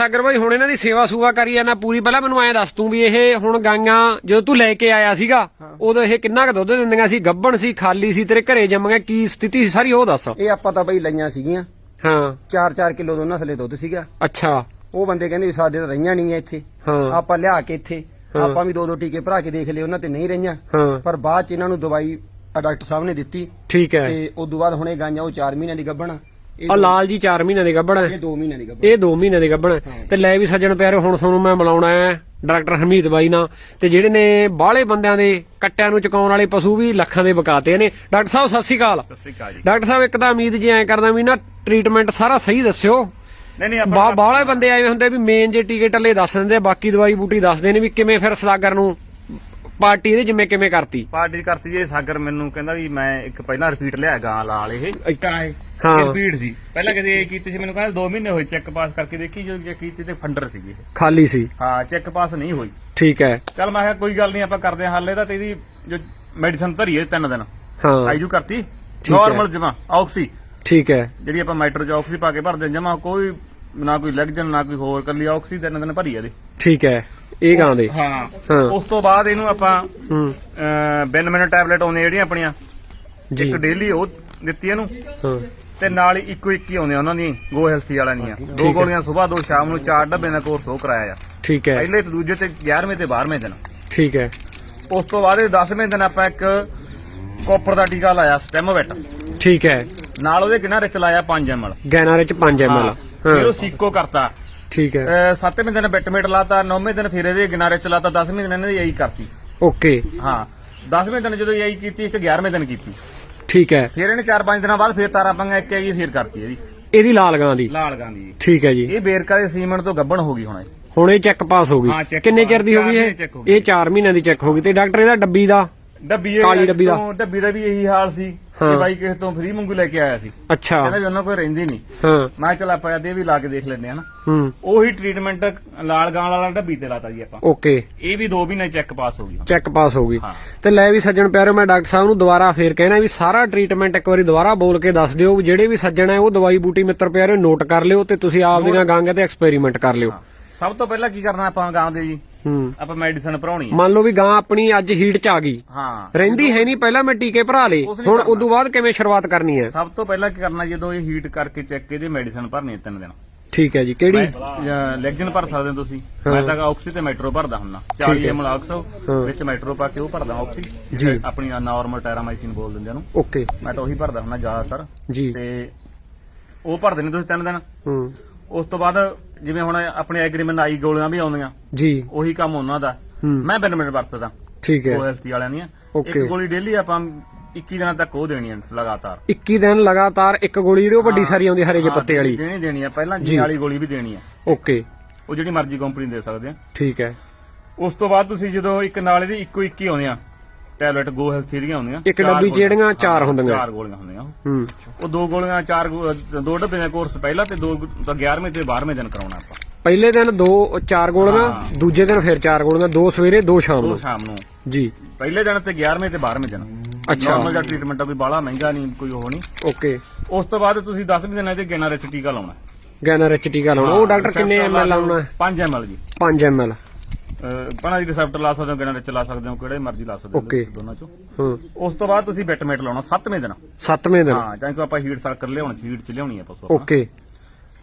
ਸਾਗਰ ਬਾਈ ਹੁਣ ਇਹਨਾਂ ਦੀ ਸੇਵਾ ਸੂਵਾ ਕਰੀ ਜਾਂਦਾ ਪੂਰੀ। ਪਹਿਲਾਂ ਮੈਨੂੰ ਐਂ ਦੱਸ ਤੂੰ ਵੀ ਇਹ ਹੁਣ ਗਾਈਆਂ ਜਦੋਂ ਤੂੰ ਲੈ ਕੇ ਆਇਆ ਸੀਗਾ ਉਦੋਂ ਇਹ ਕਿੰਨਾ ਕੁ ਦੁੱਧ ਦਿੰਦੀਆਂ ਸੀ? ਗੱਭਣ ਸੀ ਖਾਲੀ ਸੀ ਤੇਰੇ ਘਰੇ ਜੰਮੀਆਂ ਕੀ ਸਥਿਤੀ ਸੀ? ਸਾਰੀ ਉਹ ਦੱਸ। ਇਹ ਆਪਾਂ ਤਾਂ ਬਈ ਲਈਆਂ ਸੀਗੀਆਂ। ਹਾਂ। 4-4 ਕਿਲੋ ਦੋਨਾਂ ਥੱਲੇ ਦੁੱਧ ਸੀਗਾ। ਅੱਛਾ। ਉਹ ਬੰਦੇ ਕਹਿੰਦੇ ਵੀ ਸਾਡੇ ਤਾਂ ਰਹੀਆਂ ਨਹੀਂ ਆ ਇੱਥੇ। ਹਾਂ। ਆਪਾਂ ਲਿਆ ਕੇ ਇੱਥੇ। ਆਪਾਂ ਵੀ ਦੋ ਦੋ ਟੀਕੇ ਭਰਾ ਕੇ ਦੇਖ ਲਏ ਉਹਨਾਂ ਤੇ ਨਹੀਂ ਰਹੀਆਂ। ਪਰ ਬਾਅਦ ਚ ਇਹਨਾਂ ਨੂੰ ਦਵਾਈ ਡਾਕਟਰ ਸਾਹਿਬ ਨੇ ਦਿੱਤੀ। ਠੀਕ ਹੈ। ਤੇ ਉਸ ਤੋਂ ਬਾਅਦ ਹੁਣ ਇਹ ਗਾਈਆਂ ਉਹ 4 ਮਹੀਨਿਆਂ ਦੀ ਗੱਭਣ ਆ ਲਾਲ ਜੀ 4 ਮਹੀਨਿਆਂ ਦੀ ਗੱਭਣ ਹੈ। ਇਹ 2 ਮਹੀਨਿਆਂ ਦੀ ਗੱਭਣ ਇਹ 2 ਮਹੀਨਿਆਂ ਦੀ ਗੱਭਣ ਹੈ। ਤੇ ਲੈ ਵੀ ਸੱਜਣ ਪਿਆਰੇ ਹੁਣ ਤੁਹਾਨੂੰ ਮੈਂ ਮਿਲਾਉਣਾ ਹੈ ਡਾਕਟਰ ਹਰਮੀਤ ਬਾਈ ਨਾਲ। ਤੇ ਜਿਹੜੇ ਨੇ ਬਾਹਲੇ ਬੰਦਿਆਂ ਦੇ ਕੱਟਿਆਂ ਨੂੰ ਚੁਕਾਉਣ ਵਾਲੇ ਪਸ਼ੂ ਵੀ ਲੱਖਾਂ ਦੇ ਬਕਾਤੇ ਨੇ। ਡਾਕਟਰ ਸਾਹਿਬ ਸਤਿ ਸ਼੍ਰੀ ਅਕਾਲ। ਸਤਿ ਸ੍ਰੀ ਅਕਾਲ ਜੀ। ਡਾਕਟਰ ਸਾਹਿਬ ਇੱਕ ਤਾਂ ਉਮੀਦ ਜੀ ਐਂ ਕਰਦਾ ਵੀ ਨਾ ਟ੍ਰੀਟਮੈਂਟ ਸਾਰਾ ਸਹੀ ਦੱਸਿਓ। ਨਹੀਂ ਨਹੀਂ ਬਾ ਆਪਾਂ ਬਾਹਲੇ ਬੰਦੇ ਐਵੇਂ ਹੁੰਦੇ ਵੀ ਮੇਨ ਜੇ ਟੀਕੇ ਟੱਲੇ ਦੱਸ ਦਿੰਦੇ ਆ, ਬਾਕੀ ਦਵਾਈ ਬੂਟੀ ਦੱਸਦੇ ਨੇ ਵੀ ਕਿਵੇਂ ਫਿਰ ਸਦਾਗਰ ਨੂੰ। ਪਾਰਟੀ ਇਹਦੇ ਜਿੰਮੇ ਕਿਵੇਂ ਕਰਤੀ? ਪਾਰਟੀ ਕਰਤੀ ਜੀ ਸਾਗਰ ਮੈਨੂੰ ਕਹਿੰਦਾ ਵੀ ਮੈਂ ਇੱਕ ਪਹਿਲਾਂ ਰਿਪੀਟ ਲਿਆ ਗਾਂ ਲਾਲ ਇਹ। ਇੱਕ ਕਾਏ ਹਾਂ। ਰਿਪੀਟ ਸੀ। ਪਹਿਲਾਂ ਕਦੇ ਇਹ ਕੀਤੀ ਸੀ ਮੈਨੂੰ ਕਹਿੰਦਾ 2 ਮਹੀਨੇ ਹੋਏ ਚੈੱਕ ਪਾਸ ਕਰਕੇ ਦੇਖੀ ਜਦੋਂ ਚੈੱਕ ਕੀਤੀ ਤੇ ਫੰਡਰ ਸੀਗੀ ਇਹ। ਖਾਲੀ ਸੀ। ਹਾਂ ਚੈੱਕ ਪਾਸ ਨਹੀਂ ਹੋਈ। ਠੀਕ ਹੈ। ਚਲ ਮੈਂ ਕਿਹਾ ਕੋਈ ਗੱਲ ਨਹੀਂ ਆਪਾਂ ਕਰਦੇ ਹਾਂ ਹੱਲ ਇਹਦਾ ਤੇ ਇਹਦੀ ਜੋ ਮੈਡੀਸਨ ਧਰੀਏ ਤਿੰਨ ਦਿਨ। ਹਾਂ। ਆਈਜੂ ਕਰਤੀ। ਨਾਰਮਲ ਜਮਾ ਆਕਸੀ ਠੀਕ ਹੈ। ਜਿਹੜੀ ਆਪਾਂ ਮਾਈਟਰ ਚ ਆਕਸੀ ਪਾ ਕੇ ਭਰਦੇ ਜਮਾ ਕੋਈ ਨਾ ਕੋਈ ਲੈਗਜਨ ਨਾ ਕੋਈ ਹੋਰ ਕੱਲੀ ਆਕਸੀ ਤਿੰਨ ਦਿਨ ਭਰੀ ਇਹਦੇ। ਠੀਕ ਹੈ। ਇਹ ਗਾਂ ਦੇ। ਹਾਂ। ਹਾਂ। ਉਸ ਤੋਂ ਬਾਅਦ ਇਹਨੂੰ ਆਪਾਂ ਹੂੰ। ਬਿਨ ਮਿੰਟ ਟੈਬਲੇਟ ਆਉਂਦੀਆਂ ਜਿਹੜੀਆਂ ਆਪਣੀਆਂ ਜੀ। ਇੱਕ ਡੇਲੀ ਉਹ ਦਿੱਤੀ ਇਹਨੂੰ। ਹਾਂ। ਤੇ ਨਾਲ ਹੀ ਇੱਕੋ ਇੱਕ ਹੀ ਆਉਂਦੇ ਉਹਨਾਂ ਦੀ ਗੋ ਹੈਲਥੀ ਵਾਲਿਆਂ ਦੀਆਂ। ਠੀਕ ਦੋ ਹੈ। ਗੋਲੀਆਂ ਸਵੇਰ ਦੋ ਸ਼ਾਮ ਨੂੰ ਚਾਰ ਡੱਬੇ ਦਾ ਕੋਰਸ ਉਹ ਕਰਾਇਆ ਆ। ਠੀਕ ਹੈ। ਪਹਿਲੇ ਤੇ ਦੂਜੇ ਤੇ 11ਵੇਂ ਤੇ 12ਵੇਂ ਦਿਨ। ਠੀਕ ਹੈ। ਉਸ ਤੋਂ ਬਾਅਦ ਇਹ 10ਵੇਂ ਦਿਨ ਆਪਾਂ ਇੱਕ ਕਾਪਰ ਦਾ ਟੀਕਾ ਲਾਇਆ ਸਟੈਮੋਵੈਟ ਠੀਕ ਹੈ। ਨਾਲ ਉਹਦੇ ਕਿਨਾਰੇ ਚ ਲਾਇਆ? 5 ml ਗੈਨਾ ਵਿੱਚ 5 ml ਫਿਰ ਉਹ ਸੀਕੋ ਕਰਤਾ। ਠੀਕ ਹੈ। ਅਹ ਸੱਤਵੇਂ ਦਿਨ ਬਿਟਮੇਟ ਲਾਤਾ ਨੌਵੇਂ ਦਿਨ ਫਿਰ ਇਹਦੇ ਕਿਨਾਰੇ ਚ ਲਾਤਾ 10ਵੇਂ ਦਿਨ ਇਹਨੇ ਇਹੀ ਕਰਤੀ। ਓਕੇ। ਹਾਂ 10ਵੇਂ ਦਿਨ ਜਦੋਂ ਇਹੀ ਕੀਤੀ ਇੱਕ 11ਵੇਂ ਦਿਨ ਕੀਤੀ। ਠੀਕ ਹੈ। ਫਿਰ ਇਹਨੇ 4-5 ਦਿਨਾਂ ਬਾਅਦ ਫਿਰ ਤਾਰਾ ਪੰਗਾ ਇੱਕ ਆਈ ਫਿਰ ਕਰਤੀ ਇਹਦੀ। ਇਹਦੀ ਲਾਲ ਗਾਂ ਦੀ। ਲਾਲ ਗਾਂਦੀ ਜੀ ਠੀਕ ਹੈ ਜੀ। ਇਹ ਬੇਰਕਾ ਦੇ ਸੀਮੈਂਟ ਤੋਂ ਗੱਬਣ ਹੋ ਗਈ ਹੁਣ ਇਹ। ਹੁਣ ਇਹ ਚੈੱਕ ਪਾਸ ਹੋ ਹਾਂ, ਗਈ check ਕਿੰਨੇ ਚਿਰ ਦੀ ਹੋ ਗਈ ਚਾਰ ਇਹ? ਮਹੀਨੇ check ਹੋ ਗਈ। ਇਹ 4 ਮਹੀਨਿਆਂ ਦੀ ਚੈੱਕ ਹੋ ਗਈ ਤੇ ਡਾਕਟਰ ਇਹਦਾ ਡੱਬੀ ਦਾ ਡੱਬੀ ਇਹ ਕਾਲੀ ਡੱਬੀ ਦਾ। ਤੋਂ- ਡੱਬੀ ਦਾ ਵੀ ਇਹੀ ਹਾਲ ਸੀ ਹਾਂ। ਕਿ ਬਾਈ ਕਿਸੇ ਤੋਂ ਫ੍ਰੀ ਮੰਗੂ ਲੈ ਕੇ ਆਇਆ ਸੀ। ਅੱਛਾ। ਕਹਿੰਦਾ ਵੀ ਉਹਨਾਂ ਕੋਈ ਰਹਿੰਦੀ ਨਹੀਂ। ਹਾਂ। ਮੈਂ ਕਿਹਾ ਚੱਲ ਆਪਾਂ ਇਹਦੇ ਵੀ ਲਾ ਕੇ ਦੇਖ ਲੈਂਦੇ ਹਾਂ ਨਾ। ਹੂੰ। ਉਹੀ ਟ੍ਰੀਟਮੈਂਟ ਲਾਲ ਗਾਂ ਵਾਲਾ ਡੱਬੀ ਤੇ ਲਾਤਾ ਜੀ ਆਪਾਂ। ਓਕੇ। ਇਹ ਵੀ 2 ਮਹੀਨੇ ਚੈੱਕ ਪਾਸ ਹੋ ਗਈ। ਚੈੱਕ ਪਾਸ ਹੋ ਗਈ। ਹਾਂ। ਤੇ ਲੈ ਵੀ ਸੱਜਣ ਪਿਆਰੋ ਮੈਂ ਡਾਕਟਰ ਸਾਹਿਬ ਨੂੰ ਦੁਬਾਰਾ ਫੇਰ ਕਹਿਣਾ ਵੀ ਸਾਰਾ ਟ੍ਰੀਟਮੈਂਟ ਇੱਕ ਵਾਰੀ ਦੁਬਾਰਾ ਬੋਲ ਕੇ ਦੱਸ ਦਿਓ ਵੀ ਜਿਹੜੇ ਵੀ ਸੱਜਣ ਹੈ ਉਹ ਦਵਾਈ ਬੂਟੀ ਮਿੱਤਰ ਪਿਆਰੇ ਨੋਟ ਕਰ ਲਿਓ ਤੇ ਤੁਸੀਂ ਆਪ ਦੀਆਂ ਗਾਂਗੇ ਤੇ ਐਕਸਪੈਰੀਮੈਂਟ ਕਰ ਲਿਓ। ਸਭ ਤੋਂ ਪਹਿਲਾਂ ਕੀ ਕਰਨਾ ਆਪਾਂ ਗਾਂ ਦੇ ਜੀ? ਹੂੰ। ਆਪਾਂ ਮੈਡੀਸਨ ਭਰਾਉਣੀ ਹੈ ਮੰਨ ਲਓ ਵੀ ਗਾਂ ਆਪਣੀ ਅੱਜ ਹੀਟ ਚ ਆ ਗਈ। ਹਾਂ। ਰਹਿੰਦੀ ਹੈ ਨਹੀਂ ਪਹਿਲਾਂ ਮੈਂ ਟੀਕੇ ਭਰਾ ਲੇ ਹੁਣ ਕਰਨਾ। ਉਦੋਂ ਬਾਅਦ ਕਿਵੇਂ ਸ਼ੁਰੂਆਤ ਕਰਨੀ ਹੈ? ਸਭ ਤੋਂ ਪਹਿਲਾਂ ਕੀ ਕਰਨਾ ਜਦੋਂ ਇਹ ਹੀਟ ਕਰਕੇ ਚੈੱਕ ਇਹਦੀ ਮੈਡੀਸਨ ਭਰਨੀ ਹੈ ਤਿੰਨ ਦਿਨ। ਠੀਕ ਹੈ ਜੀ ਕਿਹੜੀ? ਲੈਗਜਨ ਭਰ ਸਕਦੇ ਹੋ ਤੁਸੀਂ। ਮੈਂ ਤਾਂ ਆਕਸੀ ਤੇ ਮੈਟਰੋ ਭਰਦਾ ਠੀਕ 40 ਹੈ। ਐਮਐਲ ਆਕਸੋ ਹਾਂ। ਵਿੱਚ ਮੈਟਰੋ ਪਾ ਕੇ ਉਹ ਭਰਦਾ ਆਕਸੀ ਜੀ। ਆਪਣੀ ਨਾਰਮਲ ਟੈਰਾਮਾਈਸਿਨ ਬੋਲ ਦਿੰਦੇ ਉਹਨੂੰ। ਓਕੇ। ਮੈਂ ਤਾਂ ਉਹੀ ਭਰਦਾ ਹੁੰਨਾ ਜ਼ਿਆਦਾਤਰ। ਜੀ। ਤੇ ਉਹ ਭਰਦੇ ਨੇ ਤੁਸੀਂ ਤਿੰਨ ਦਿਨ। ਹੂੰ। ਉਸ ਤੋਂ ਬਾਅਦ ਜਿਵੇਂ ਹੁਣ ਆਪਣੇ ਐਗਰੀਮੈਂਟ ਆਈ ਗੋਲੀਆਂ ਵੀ ਆਉਂਦੀਆਂ। ਜੀ। ਉਹੀ ਕੰਮ ਉਹਨਾਂ ਦਾ। ਮੈਂ ਬੈਨੀਫਿਟ ਵਰਤਦਾ। ਠੀਕ ਹੈ। ਹੈਲਥੀ ਵਾਲਿਆਂ ਦੀਆਂ. ਇੱਕ ਗੋਲੀ ਡੇਲੀ ਆਪਾਂ 21 ਦਿਨਾਂ ਤੱਕ ਉਹ ਦੇਣੀ ਹੈ ਲਗਾਤਾਰ। 21 ਦਿਨ ਲਗਾਤਾਰ ਇੱਕ ਗੋਲੀ ਜਿਹੜੀ ਉਹ ਵੱਡੀ। ਸਾਰੀ ਆਉਂਦੀ ਹਰੇ ਜੇ ਪੱਤੇ ਵਾਲੀ। ਦੇਣੀ ਦੇਣੀ ਹੈ ਪਹਿਲਾਂ ਜੀ। ਵਾਲੀ ਗੋਲੀ ਵੀ ਦੇਣੀ ਹੈ। ਓਕੇ ਉਹ ਜਿਹੜੀ ਮਰਜ਼ੀ ਕੰਪਨੀ ਦੇ ਸਕਦੇ ਆ। ਠੀਕ ਹੈ। ਉਸ ਤੋਂ ਬਾਅਦ ਤੁਸੀਂ ਜਦੋਂ ਇੱਕ ਨਾਲੇ ਦੀ ਇੱਕੋ ਇੱਕ ਹੀ ਆਉਂਦੀਆਂ ਟੈਬਲੇਟ ਗੋ ਹੈਲਥੀ ਦੀਆਂ ਆਉਂਦੀਆਂ ਇੱਕ ਚਾਰ ਡੱਬੀ ਗੋਲੀਆਂ। ਜਿਹੜੀਆਂ ਚਾਰ ਹਾਂ, ਹੁੰਦੀਆਂ। ਚਾਰ ਗੋਲੀਆਂ ਹੁੰਦੀਆਂ। ਉਹ। ਹੂੰ। ਉਹ ਦੋ ਗੋਲੀਆਂ ਚਾਰ ਗੋ- ਦੋ ਡੱਬੇ ਦਾ ਕੋਰਸ ਪਹਿਲਾਂ ਤੇ ਦੋ ਤਾਂ 11ਵੇਂ ਤੇ 12ਵੇਂ ਦਿਨ ਕਰਾਉਣਾ ਆਪਾਂ। ਪਹਿਲੇ ਦਿਨ ਦੋ ਚਾਰ ਗੋਲੀਆਂ ਹਾਂ। ਦੂਜੇ ਦਿਨ ਫਿਰ ਚਾਰ ਗੋਲੀਆਂ ਦੋ ਸਵੇਰੇ ਦੋ ਸ਼ਾਮ ਦੋ ਨੂੰ ਸ਼ਾਮ ਨੂੰ। ਜੀ। ਪਹਿਲੇ ਦਿਨ ਤੇ 11ਵੇਂ ਤੇ 12ਵੇਂ ਦਿਨ। ਅੱਛਾ। ਨਾਰਮਲ ਦਾ ਟ੍ਰੀਟਮੈਂਟ ਆ ਕੋਈ ਬਾਹਲਾ ਮਹਿੰਗਾ ਨਹੀਂ ਕੋਈ ਉਹ ਨਹੀਂ। ਓਕੇ। ਉਸ ਤੋਂ ਬਾਅਦ ਤੁਸੀਂ 10ਵੇਂ ਦਿਨ ਇਹਦੇ ਗੇਨਾ ਰਿਚ ਟੀਕਾ ਲਾਉਣਾ। ਗੈਨਰ ਐਚ ਟੀਕਾ ਲਾਉਣਾ। ਉਹ ਡਾਕਟਰ ਕਿੰਨੇ ਐਮਐਲ ਲਾਉਣਾ? 5 ml ਜੀ। 5 ਐਮਐਲ ਪਣਾ ਦੀ ਰਿਸੈਪਟਰ ਲਾ ਸਕਦੇ ਹੋ ਗੇਨਾ ਰਿਚ ਲਾ ਸਕਦੇ ਹੋ ਕਿਹੜੇ ਮਰਜ਼ੀ ਲਾ ਸਕਦੇ Okay. ਹੋ ਦੋਨਾਂ ਚੋਂ। ਹਾਂ। ਉਸ ਤੋਂ ਬਾਅਦ ਤੁਸੀਂ ਬੈਟਮੇਟ ਲਾਉਣਾ 7ਵੇਂ ਦਿਨ। ਸੱਤਵੇਂ ਦਿਨ। ਹਾਂ ਜਾਂ ਕਿ ਆਪਾਂ ਹੀਟ ਸਰਕਲ ਲਿਆਉਣਾ ਹੀਟ ਚ ਲਿਆਉਣੀ ਆ ਪਸ਼ੂ ਆਪਾਂ ਓਕੇ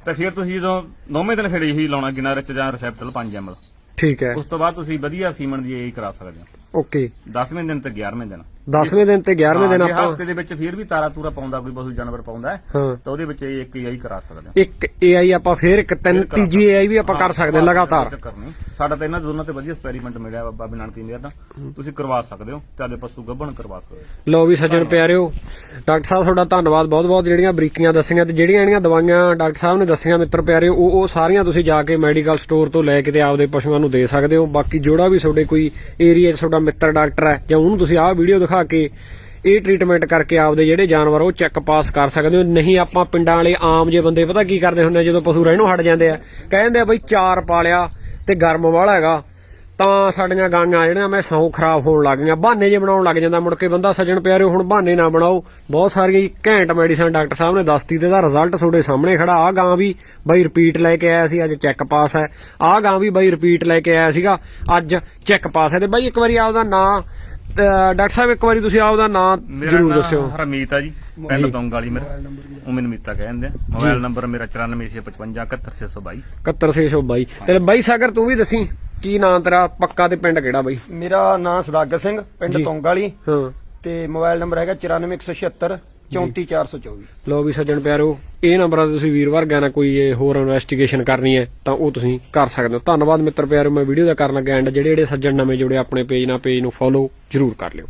ਤੇ ਫਿਰ ਤੁਸੀਂ ਜਦੋਂ 9ਵੇਂ ਦਿਨ ਫਿਰ ਇਹੀ ਲਾਉਣਾ ਗਿਨਾ ਰਿਚ ਜਾਂ ਰਿਸੈਪਟਰ 5 ml ਠੀਕ ਹੈ। ਉਸ ਤੋਂ ਬਾਅਦ ਤੁਸੀਂ ਵਧੀਆ ਸੀਮਨ ਦੀ ਇਹ ਕਰਾ ਸਕਦੇ ਹੋ। ਓਕੇ। 10ਵੇਂ ਦਿਨ ਤੇ 11ਵੇਂ ਦਿਨ। 10ਵੇਂ ਦਿਨ ਤੇ 11ਵੇਂ ਦਿਨ ਆਪਾਂ ਹਫ਼ਤੇ ਦੇ ਵਿੱਚ ਫਿਰ ਵੀ ਤਾਰਾ ਤੂਰਾ ਪਾਉਂਦਾ ਕੋਈ ਪਸ਼ੂ ਜਾਨਵਰ ਪਾਉਂਦਾ ਤਾਂ ਉਹਦੇ ਵਿੱਚ ਇਹ ਇੱਕ ਹੀ ਕਰਾ ਸਕਦੇ ਹੋ। ਇੱਕ ਏਆਈ ਆਪਾਂ ਫੇਰ ਇੱਕ ਤਿੰਨ ਤੀਜੀ ਏਆਈ ਵੀ ਆਪਾਂ ਕਰ ਸਕਦੇ ਹਾਂ ਲਗਾਤਾਰ। ਸਾਡਾ ਤਾਂ ਇਹਨਾਂ ਦੋਨਾਂ ਤੇ ਵਧੀਆ ਐਕਸਪੈਰੀਮੈਂਟ ਮਿਲਿਆ ਬਾਬਾ ਬਿਨਾਨਤੀ ਇੰਡੀਆ ਦਾ। ਤੁਸੀਂ ਕਰਵਾ ਸਕਦੇ ਹੋ ਤੁਹਾਡੇ ਪਸ਼ੂ ਗੱਭਣ ਕਰਵਾ ਸਕਦੇ ਹੋ। ਲਓ ਵੀ ਸੱਜਣ ਪਿਆਰਿਓ ਡਾਕਟਰ ਸਾਹਿਬ ਤੁਹਾਡਾ ਧੰਨਵਾਦ ਬਹੁਤ ਬਹੁਤ ਜਿਹੜੀਆਂ ਬਰੀਕੀਆਂ ਦੱਸੀਆਂ ਤੇ ਜਿਹੜੀਆਂ ਜਿਹੜੀਆਂ ਦਵਾਈਆਂ ਡਾਕਟਰ ਸਾਹਿਬ ਨੇ ਦੱਸੀਆਂ ਮਿੱਤਰ ਪਿਆਰਿਓ ਉਹ ਉਹ ਸਾਰੀਆਂ ਤੁਸੀਂ ਜਾ ਕੇ ਮੈਡੀਕਲ ਸਟੋਰ ਤੋਂ ਲੈ ਕੇ ਤੇ ਆਪਦੇ ਪਸ਼ੂਆਂ ਨੂੰ ਦੇ ਸਕਦੇ ਹੋ। ਬਾਕੀ ਜਿਹੜਾ ਵੀ ਤੁਹਾਡੇ ਕੋਈ ਏਰੀਆ 'ਚ ਤੁਹਾਡਾ ਮਿੱਤਰ ਡਾਕਟਰ ਹੈ ਜਾਂ ਉਹਨੂੰ ਤੁਸੀਂ ਆਹ ਵੀਡੀਓ ਦਿਖਾ ਕੇ ਇਹ ਟ੍ਰੀਟਮੈਂਟ ਕਰਕੇ ਆਪਦੇ ਜਿਹੜੇ ਜਾਨਵਰ ਉਹ ਚੈੱਕ ਪਾਸ ਕਰ ਸਕਦੇ ਹੋ। ਨਹੀਂ ਆਪਾਂ ਪਿੰਡਾਂ ਵਾਲੇ ਆਮ ਜੇ ਬੰਦੇ ਪਤਾ ਕੀ ਕਰਦੇ ਹੁੰਦੇ ਆ, ਜਦੋਂ ਪਸ਼ੂ ਰਹਿਣੋਂ ਹਟ ਜਾਂਦੇ ਆ, ਕਹਿੰਦੇ ਆ ਬਈ ਚਾਰ ਪਾਲਿਆ ਤੇ ਗਰਮ ਵਾਲਾ ਹੈਗਾ। ਤਾਂ ਸਾਡੀਆਂ ਗਾਂਆਂ ਜਿਹੜੀਆਂ ਮੈਂ ਸੌ ਖਰਾਬ ਹੋਣ ਲੱਗ ਗਈਆਂ। ਬਹਾਨੇ ਜੇ ਬਣਾਉਣ ਲੱਗ ਜਾਂਦਾ ਮੁੜ ਕੇ ਬੰਦਾ ਸੱਜਣ ਪਿਆਰਿਓ ਹੁਣ ਬਹਾਨੇ ਨਾ ਬਣਾਓ। ਬਹੁਤ ਸਾਰੀ ਘੈਂਟ ਮੈਡੀਸਨ ਡਾਕਟਰ ਸਾਹਿਬ ਨੇ ਦੱਸਤੀ ਤੇ ਦਾ ਰਿਜ਼ਲਟ ਤੁਹਾਡੇ ਸਾਹਮਣੇ ਖੜਾ। ਆ ਗਾਂ ਵੀ ਬਾਈ ਰਿਪੀਟ ਲੈ ਕੇ ਆਇਆ ਸੀ ਅੱਜ ਚੈੱਕ ਪਾਸ ਹੈ। ਆ ਗਾਂ ਵੀ ਬਾਈ ਰਿਪੀਟ ਲੈ ਕੇ ਆਇਆ ਸੀਗਾ ਅੱਜ ਚੈੱਕ ਪਾਸ ਹੈ। ਤੇ ਬਾਈ ਇੱਕ ਵਾਰੀ ਆਪਦਾ ਨਾਂ ਡਾਕਟਰ ਸਾਹਿਬ ਇੱਕ ਵਾਰੀ ਤੁਸੀਂ ਆਪਦਾ ਨਾਂ ਜ਼ਰੂਰ ਦੱਸਿਓ। ਹਰਮੀਤ ਆ ਜੀ। ਪਿੰਡ ਦੌਂਗ ਵਾਲੀ ਮੇਰਾ। ਉਹ ਮੈਨੂੰ ਮੀਤਾ ਕਹਿੰਦੇ ਆ। ਮੋਬਾਈਲ ਨੰਬਰ ਮੇਰਾ 9465571622 71622 ਤੇ ਬਾਈ ਸਾਗਰ ਤੂੰ ਵੀ ਦੱਸੀ। ਕੀ ਨਾਂ ਤੇਰਾ? ਪੱਕਾ ਤੇ ਪਿੰਡ ਕਿਹੜਾ ਬਾਈ? ਮੇਰਾ ਨਾਮ ਸਦਾਗਰ ਸਿੰਘ ਪਿੰਡ ਜੀ। ਤੋਂਗ ਵਾਲੀ ਹਾਂ। ਤੇ ਮੋਬਾਈਲ ਨੰਬਰ ਹੈਗਾ 94176 34424 ਲੋ ਵੀ ਸੱਜਣ ਪਿਆਰੋ ਇਹ ਨੰਬਰਾਂ ਤੇ ਤੁਸੀਂ ਵੀਰ ਵਰਗਿਆਂ ਨਾਲ ਕੋਈ ਇਹ ਹੋਰ ਇਨਵੈਸਟੀਗੇਸ਼ਨ ਕਰਨੀ ਹੈ ਤਾਂ ਉਹ ਤੁਸੀਂ ਕਰ ਸਕਦੇ ਹੋ। ਧੰਨਵਾਦ ਮਿੱਤਰ ਪਿਆਰੋ ਮੈਂ ਵੀਡੀਓ ਦਾ ਕਰਨ ਲੱਗਾ ਐਂਡ ਜਿਹੜੇ ਜਿਹੜੇ ਸੱਜਣ ਨਵੇਂ ਜੁੜੇ ਆਪਣੇ ਪੇਜ ਨਾਲ ਪੇਜ ਨੂੰ ਫੋਲੋ ਜਰੂਰ ਕਰ ਲਿਓ।